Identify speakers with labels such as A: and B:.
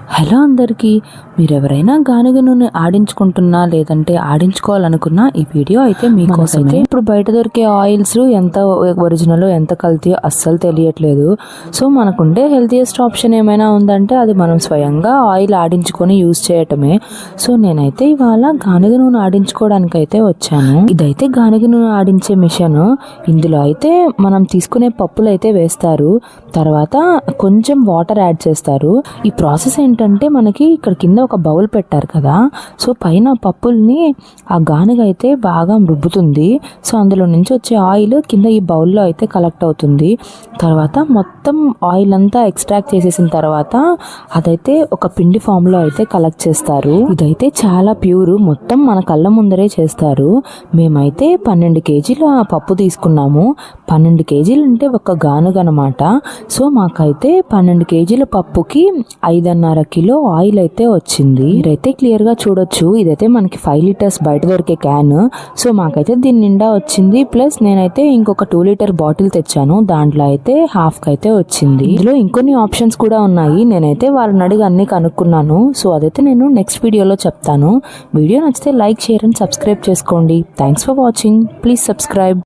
A: Hello అందరికీ మీరు ఎవరైనా గానుగ నూనె ఆడించుకుంటున్నా లేదంటే ఆడించుకోవాలనుకున్నా ఈ వీడియో అయితే మీకోసమే. ఇప్పుడు బయట దొరికే ఆయిల్స్ ఎంత ఒరిజినల్ ఎంత కల్తీ అస్సలు తెలియట్లేదు. సో మనకుండే హెల్తీయెస్ట్ ఆప్షన్ ఏమైనా ఉందంటే అది మనం స్వయంగా ఆయిల్ ఆడించుకొని యూజ్ చేయటమే. సో నేనైతే ఇవాళ గానుగ నూనె ఆడించుకోవడానికి అయితే వచ్చాను. ఇదైతే గానుగ నూనె ఆడించే మిషన్. ఇందులో అయితే మనం తీసుకునే పప్పులు అయితే వేస్తారు. తర్వాత కొంచెం వాటర్ యాడ్ చేస్తారు. ఈ ప్రాసెస్ ఏంటంటే మనకి ఇక్కడ కింద ఒక బౌల్ పెట్టారు కదా. సో పైన పప్పుల్ని ఆ గానుగ అయితే బాగా రుబ్బుతుంది. సో అందులో నుంచి వచ్చే ఆయిల్ కింద ఈ బౌల్లో అయితే కలెక్ట్ అవుతుంది. తర్వాత మొత్తం ఆయిల్ అంతా ఎక్స్ట్రాక్ట్ చేసేసిన తర్వాత అదైతే ఒక పిండి ఫామ్లో అయితే కలెక్ట్ చేస్తారు. ఇదైతే చాలా ప్యూర్. మొత్తం మన కళ్ళ ముందరే చేస్తారు. మేమైతే పన్నెండు కేజీల పప్పు తీసుకున్నాము. పన్నెండు కేజీలు అంటే ఒక గానుగ అనమాట సో మాకైతే పన్నెండు కేజీల పప్పుకి ఐదన్నర కిలో ఆయిల్ అయితే వచ్చింది. మీరైతే క్లియర్గా చూడొచ్చు. ఇదైతే మనకి ఫైవ్ లీటర్స్ బయట దొరికే క్యాన్ సో మాకైతే దీని నిండా వచ్చింది. ప్లస్ నేనైతే ఇంకొక టూ లీటర్ బాటిల్ తెచ్చాను. దాంట్లో అయితే హాఫ్ అయితే వచ్చింది. ఇందులో ఇంకొన్ని ఆప్షన్స్ కూడా ఉన్నాయి. నేనైతే వాళ్ళని అడిగి అన్ని కనుక్కున్నాను. సో అదైతే నేను నెక్స్ట్ వీడియోలో చెప్తాను. వీడియో నచ్చితే లైక్ షేర్ అండ్ సబ్స్క్రైబ్ చేసుకోండి. Thanks for watching please subscribe